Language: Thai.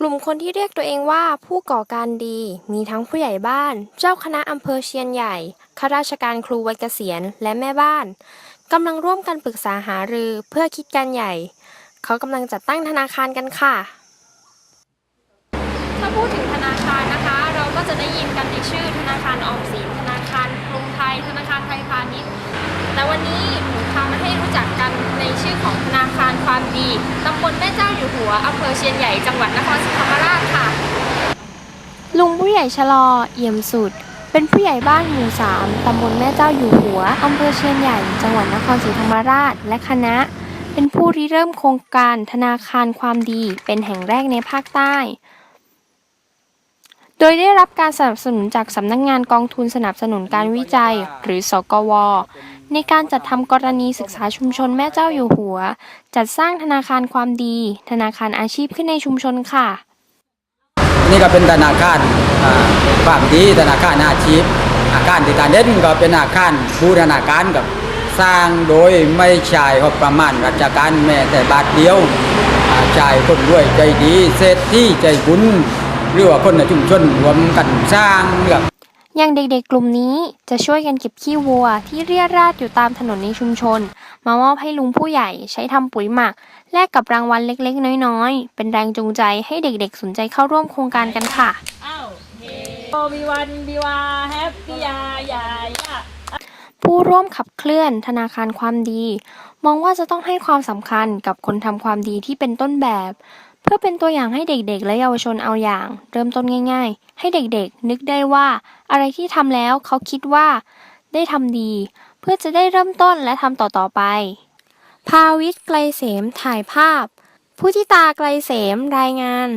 กลุ่มคนที่เรียกตัวเองว่าผู้ก่อการดี มีทั้งผู้ใหญ่บ้าน เจ้าคณะอำเภอเชียนใหญ่ข้าราชการครูวัยเกษียณและแม่บ้านกำลังร่วมกันปรึกษาหารือเพื่อคิดการใหญ่ เขากำลังจัดตั้งธนาคารกันค่ะ ถ้าพูดถึงธนาคารนะคะ รู้จักกันในชื่อของธนาคารความดีตำบลแม่เจ้าอยู่หัวอำเภอเชียนใหญ่จังหวัดนครศรีธรรมราชค่ะ ลุงผู้ใหญ่ชะลอเอี่ยมสุด เป็นผู้ใหญ่บ้านหมู่สามตำบลแม่เจ้าอยู่หัวอำเภอเชียนใหญ่ จังหวัดนครศรีธรรมราช และคณะ เป็นผู้ริเริ่มโครงการธนาคารความดีเป็นแห่งแรกในภาคใต้โดยได้รับการสนับสนุนจากสำนักงงานกองทุนสนับสนุนการวิจัย หรือสกว ในการจัดทำกรณีศึกษาชุมชนแม่เจ้าอยู่หัว จัดสร้างธนาคารความดี ธนาคารอาชีพขึ้นในชุมชนค่ะ นี่ก็เป็นธนาคารความดีธนาคารอาชีพ อาคารที่การเด่นก็เป็นอาคารบูรณาการกับสร้างโดยไม่ใช้งบประมาณราชการแม้แต่บาทเดียวอ่าจ่ายคนด้วยใจดีเศรษฐีใจบุญหรือว่าคนในชุมชนรวมกันสร้างกับ อย่างเด็กๆ กลุ่มนี้จะช่วยกันเก็บขี้วัวที่เรี่ยราดอยู่ตามถนนในชุมชน มามอบให้ลุงผู้ใหญ่ใช้ทำปุ๋ยหมัก แลกกับรางวัลเล็กๆ น้อยๆ เป็นแรงจูงใจให้เด็กๆ สนใจเข้าร่วมโครงการกันค่ะอ้าวเฮโอบีวันบีวาแฮปปี้ยายายาผู้ร่วมขับเคลื่อนธนาคารความดี มองว่าจะต้องให้ความสำคัญกับคนทำความดีที่เป็นต้นแบบ เพื่อเป็นตัวอย่างให้เด็กๆ และเยาวชนเอาอย่าง เริ่มต้นง่าย ๆ ให้เด็กๆ นึกได้ว่า อะไรที่ทำแล้วเขาคิดว่า ได้ทำดี เพื่อจะได้เริ่มต้นและทำต่อๆไป ภาวิทย์ไกลเสมถ่ายภาพ ผู้ที่ตาไกลเสมรายงาน